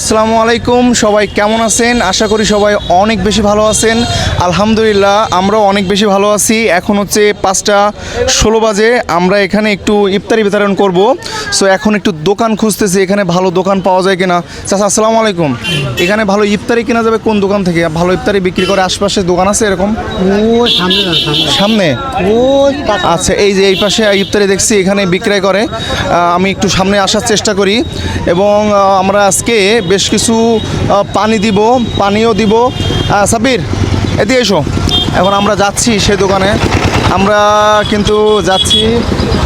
আসসালামু আলাইকুম সবাই কেমন আছেন? আশা করি সবাই অনেক বেশি ভালো আছেন। আলহামদুলিল্লাহ আমরাও অনেক বেশি ভালো আছি। এখন হচ্ছে পাঁচটা ষোলো বাজে আমরা এখানে একটু ইফতারি বিতরণ করব। সো এখন একটু দোকান খুঁজতেছি এখানে ভালো দোকান পাওয়া যায় কিনা। চাচা আসসালামু আলাইকুম। এখানে ভালো ইফতারি কেনা যাবে কোন দোকান থেকে? ভালো ইফতারি বিক্রি করে আশপাশে দোকান আছে এরকম? সামনে। আচ্ছা এই যে এই পাশে ইফতারি দেখছি এখানে বিক্রয় করে। আমি একটু সামনে আসার চেষ্টা করি। এবং আমরা আজকে বেশ কিছু পানি দিব পানিও দিব। সাবির এদিকে এসো। এখন আমরা যাচ্ছি সেই দোকানে। আমরা কিন্তু যাচ্ছি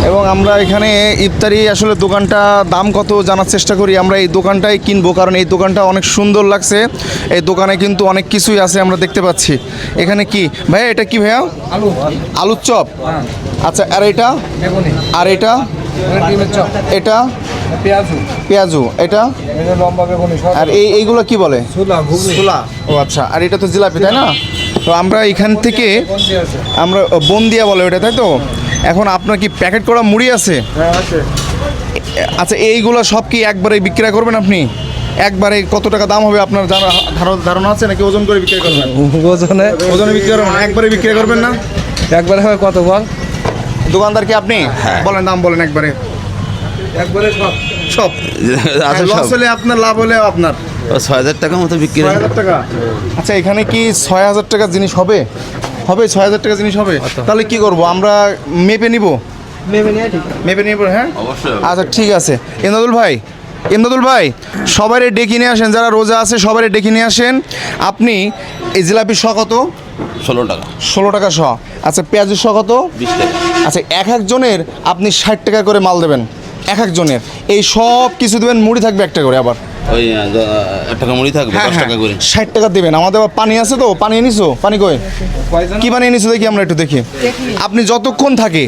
এবং আমরা এখানে ইফতারি আসলে দোকানটা দাম কত জানার চেষ্টা করি। আমরা এই দোকানটাই কিনবো কারণ এই দোকানটা অনেক সুন্দর লাগছে। এই দোকানে কিন্তু অনেক কিছুই আছে আমরা দেখতে পাচ্ছি। এখানে কি? ভাইয়া এটা কি ভাইয়া? আলু। আলুর চপ? আচ্ছা আর এটা? আর এটা? এটা পেঁয়াজু। পেঁয়াজু। এটা? আর এই এইগুলো কি বলে? ও আচ্ছা আর এটা তো জিলাপি তাই না? তো আমরা এখান থেকে আছে আমরা বন্দিয়া বলে ওটা তাই তো? এখন আপনার কি প্যাকেট করা মুড়ি আছে? হ্যাঁ আচ্ছা এইগুলো সব কি একবারে বিক্রয় করবেন আপনি? একবারে কত টাকা দাম হবে আপনার ধারণা- ধারণা আছে নাকি ওজন করে বিক্রয় করবেন? ওজনে? ওজনে বিক্রি করবেন একবারে বিক্রয় করবেন না? একবারে হবে কত বল? দোকানদার কি আপনি? বলেন দাম বলেন একবারে। একবারে সব। সব। আছে লস হলে আপনার লাভ হলে আপনার। ছয় হাজার টাকা মতো বিক্রি ছয় হাজার টাকা? আচ্ছা এখানে কি ছয় হাজার টাকা জিনিস হবে? হবে ছয় হাজার টাকা জিনিস হবে? তাহলে কি করব? আমরা মেপে নিব? নেবে নিয়ে ঠিক মেপে নিব হ্যাঁ? অবশ্যই আচ্ছা ঠিক আছে। ইমদাদুল ভাই ইমদাদুল ভাই সবারই ডেকে নিয়ে আসেন যারা রোজা আছে সবারই ডেকে নিয়ে আসেন। আপনি এই জিলাপি শ কত? ষোলো টাকা। ষোলো টাকা শ আচ্ছা পেঁয়াজের শ কত? বিশ টাকা। আচ্ছা এক একজনের আপনি ষাট টাকা করে মাল দেবেন। এক একজনের। এই সব কিছু দেবেন মুড়ি থাকবে একটা করে আবার। ওই মুড়ি থাকবে হ্যাঁ দশ টাকা করে। ষাট টাকা দেবেন। আমাদের পানি আছে তো? পানি এনেছো পানি কই? কি পানি এনেছো দেখি আমরা একটু দেখি। আপনি যতক্ষণ থাকে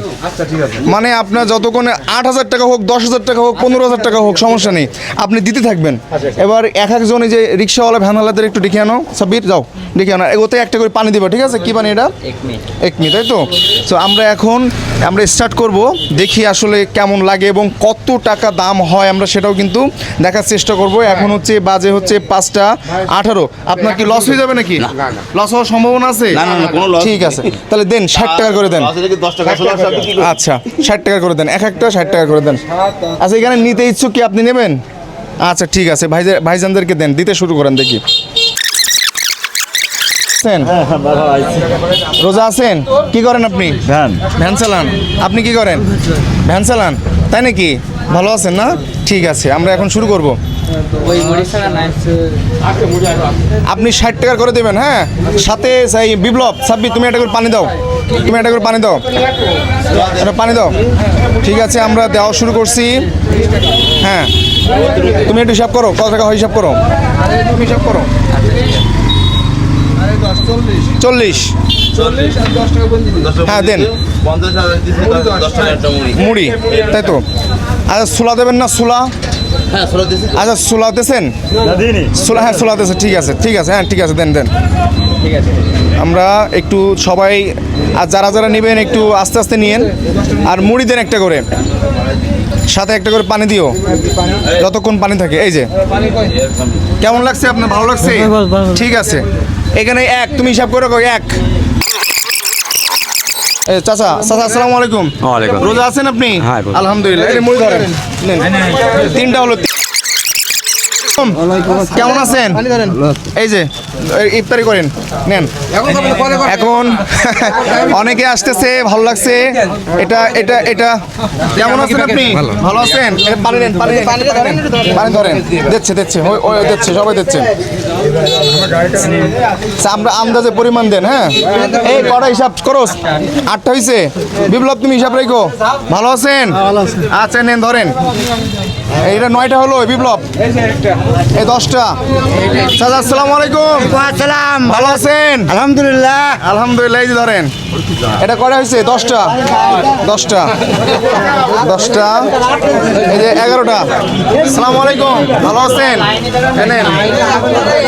মানে আপনার যতক্ষণ আট হাজার টাকা হোক দশ হাজার টাকা হোক পনেরো হাজার টাকা হোক সমস্যা নেই। আপনি দিতে থাকবেন। এবার এক একজন এই যে রিক্সাওয়ালা ভ্যানওয়ালাদের একটু ডেকে আনো। সাব্বির যাও। ডেকে আনো। ওতে একটা করে পানি দেবে ঠিক আছে? কি পানি এটা? একমি তাই তো? তো আমরা এখন আমরা স্টার্ট করব। দেখি আসলে কেমন লাগে এবং কত টাকা দাম হয় আমরা সেটাও কিন্তু দেখার চেষ্টা করব। এখন হচ্ছে বাজে হচ্ছে পাঁচটা আঠারো। আপনার কি লস হয়ে যাবে নাকি? লস হওয়ার সম্ভাবনা আছে? না, না, না, কোনো loss ঠিক আছে। তাহলে দেন ষাট টাকা করে দেন? আচ্ছা ষাট টাকা করে দেন। এক একটা ষাট টাকা করে দেন। আচ্ছা এখানে নিতে ইচ্ছুক কি আপনি নেবেন? আচ্ছা ঠিক আছে। ভাই ভাইজানদেরকে দেন দিতে শুরু করেন দেখি। আছেন? রোজা আছেন? কি করেন আপনি? ভ্যান। ভ্যান চালান। আপনি কি করেন? ভ্যান চালান? তাই নাকি? ভালো আছেন না? ঠিক আছে আমরা এখন শুরু করব। আপনি ষাট টাকা করে দেবেন হ্যাঁ? সাথে সেই বিপ্লব সাব্বি তুমি একটা করে পানি দাও। তুমি একটা করে পানি দাও। একটা পানি দাও। ঠিক আছে আমরা দেওয়া শুরু করছি। হ্যাঁ। তুমি একটু হিসাব করো কত টাকা হয় হিসাব করো? তুমি হিসাব করো চল্লিশ হ্যাঁ, দেন। মুড়ি। তাই তো? আচ্ছা সোলা দেবেন না সোলা আচ্ছা সোলা দিয়েছেন? সোলা হ্যাঁ সোলা দিয়েছে ঠিক আছে ঠিক আছে হ্যাঁ ঠিক আছে দেন দেন। ঠিক আছে। আমরা একটু সবাই আর যারা যারা নেবেন একটু আস্তে আস্তে নিয়েন। আর মুড়ি দেন একটা করে। সাথে একটা করে পানি দিও। যতক্ষণ পানি থাকে এই যে। কেমন লাগছে আপনার? ভালো লাগছে? ঠিক আছে। এখানে এক তুমি হিসাব করে রাখো এক। চাচা চাচা আসসালামু আলাইকুম। ওয়ালাইকুম। রোজা আছেন আপনি? হ্যাঁ, আলহামদুলিল্লাহ। এই যে মুড়ি ধরেন। নেন। তিনটা হলো কেমন আছেন? এই যে এই ইফতারি করেন। নেন। এখন অনেকে আসতেছে ভালো লাগছে। এটা এটা এটা। কেমন আছেন আপনি? ভালো। আছেন? এটা পানি নেন পানি নেন। পানিটা ধরেন। পানি ধরেন। দিচ্ছে দিচ্ছে। ওই ওই দিচ্ছে সবাই দিচ্ছে। আমরা আন্দাজে পরিমাণ দেন হ্যাঁ? এই কটা হিসাব করো আটটা হয়েছে বিপ্লব তুমি হিসাব রেখো। ভালো আছেন? আচ্ছা নেন ধরেন। এইটা নয়টা হলো বিপ্লব। এই দশটা। চাচা আসসালামু আলাইকুম। সালাম ভালো আছেন? আলহামদুলিল্লাহ। আলহামদুলিল্লাহ এই যে ধরেন। এটা কটা হয়েছে দশটা। দশটা। দশটা। এই যে এগারোটা। সালাম আলাইকুম। ভালো আছেন?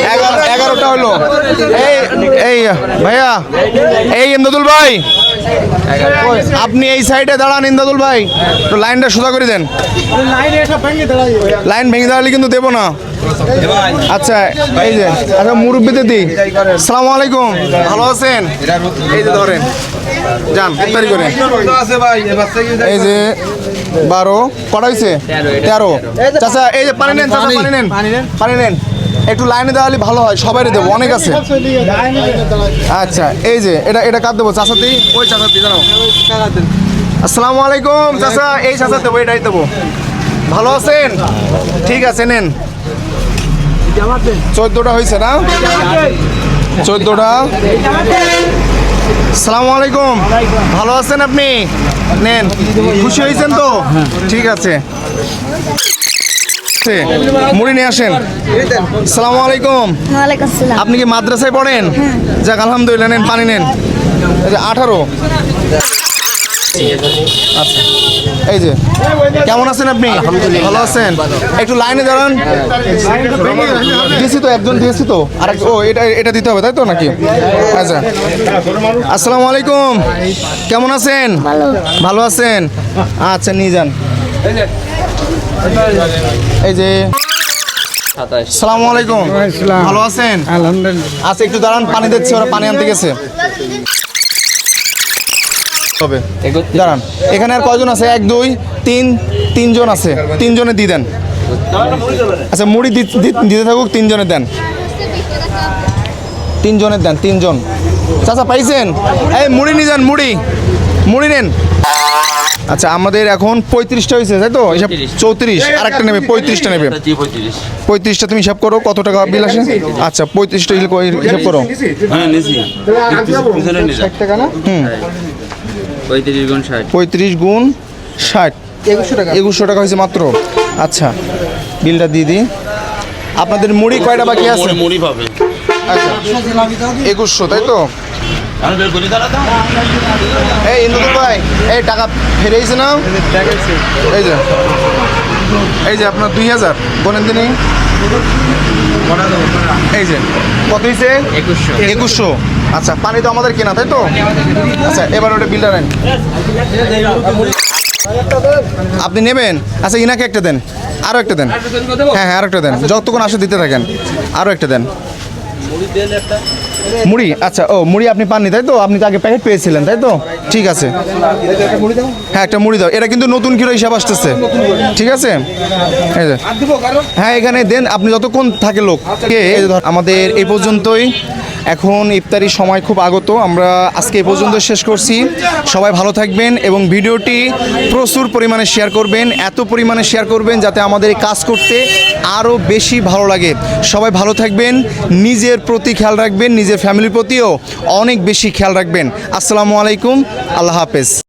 এগারো- এগারোটা হলো। এই এই, ভাইয়া, এই ইমদাদুল ভাই। আপনি এই সাইডে দাঁড়ান ইমদাদুল ভাই। তো লাইনটা সোজা করে দেন। লাইন ভেঙে দাঁড়ালে কিন্তু দেবো না। আচ্ছা এই যে আচ্ছা মুরব্বীদের দিই। সালামু আলাইকুম। ভালো আছেন? এই যে ধরেন। যান, ইফতারি করে। এই যে, বারো, কটা হয়েছে তেরো। চাচা, এই যে, পানি নেন পানি নেন। পানি নেন। একটু লাইনে দাঁড়ালে ভালো হয় সবারই দেবো, অনেক আছে। আচ্ছা এই যে, এটা এটা কার দেবো চাচাতেই ওই চাচাতেই জানো আসসালামু আলাইকুম, চাচা, এই চাচা দেবো, এটাই দেবো। ভালো আছেন? ঠিক আছে, নেন। চোদ্দোটা হয়েছে না? চোদ্দোটা। সালামু আলাইকুম। ভালো আছেন আপনি? নেন, খুশি হয়েছেন তো? ঠিক আছে। আছে। মুড়ি নিয়ে আসেন। সালামু আলাইকুম। আপনি কি মাদ্রাসায় পড়েন? যাক আলহামদুলিল্লাহ নেন পানি নেন। আঠারো। আচ্ছা। এই যে কেমন আছেন আপনি? ভালো আছেন? একটু লাইনে দাঁড়ান। দিয়েছি তো একজন দিয়েছি তো। আর ও এটা এটা দিতে হবে তাই তো নাকি? আচ্ছা। আসসালামু আলাইকুম। কেমন আছেন? ভালো। ভালো আছেন? আচ্ছা নিয়ে যান। এই যে সালামু আলাইকুম। ভালো আছেন? আলহামদুলিল্লাহ। আচ্ছা একটু দাঁড়ান পানি দিচ্ছে ওরা পানি আনতে গেছে। হবে। দাঁড়ান এখানে আর কয়জন আছে? এক দুই তিন তিনজন আছে। তিনজনে দিয়ে দেন। আচ্ছা মুড়ি দিতে থাকুক তিনজনে দেন। তিনজনের দেন তিনজন। চাচা পাইছেন? এই মুড়ি নিয়ে যান মুড়ি। মুড়ি নেন। আচ্ছা আমাদের এখন পঁয়ত্রিশটা হয়েছে তাই তো এসব চৌত্রিশ আর একটা নেবে পঁয়ত্রিশটা নেবে পঁয়ত্রিশটা তুমি হিসাব করো কত টাকা বিল আসে আচ্ছা পঁয়ত্রিশটা হিসাব করো হ্যাঁ টাকা না পঁয়ত্রিশ গুণ ষাট পঁয়ত্রিশ গুণ ষাট একুশশো টাকা একুশশো টাকা হয়েছে মাত্র আচ্ছা বিলটা দিয়ে দিই আপনাদের মুড়ি কয়টা বাকি আছে মুড়ি পাবে আচ্ছা একুশশো তাই তো এই ইন্দুদুল ভাই এই টাকা ফেরেছে না? এই যে এই যে। আপনার দুই হাজার। বলেন তিনি। এই যে কত হয়েছে একুশশো। একুশশো। আচ্ছা পানি তো আমাদের কেনা তাই তো? আচ্ছা এবার ওটা বিলটা নেন। আপনি নেবেন? আচ্ছা ইনাকে একটা দেন। আরও একটা দেন। হ্যাঁ হ্যাঁ আরও একটা দেন। যতক্ষণ আসে দিতে থাকেন। আরও একটা দেন। মুড়ি আচ্ছা ও, মুড়ি আপনি পাননি, তাই তো? আপনি তো আগে প্যাকেট পেয়েছিলেন, তাই তো? ঠিক আছে। হ্যাঁ একটা মুড়ি দাও। এটা কিন্তু নতুন কিলো হিসাব আসতেছে। ঠিক আছে? হ্যাঁ এখানে দেন। আপনি যতক্ষণ থাকে লোক। আমাদের এই পর্যন্তই। এখন ইফতারির সময় খুব আগত, আমরা আজকে এ পর্যন্ত শেষ করছি। সবাই ভালো থাকবেন এবং ভিডিওটি প্রচুর পরিমাণে শেয়ার করবেন, এত পরিমাণে শেয়ার করবেন যাতে আমাদের কাজ করতে আরও বেশি ভালো লাগে। সবাই ভালো থাকবেন, নিজের প্রতি খেয়াল রাখবেন, নিজের ফ্যামিলির প্রতিও অনেক বেশি খেয়াল রাখবেন। আসসালামু আলাইকুম, আল্লাহ হাফেজ।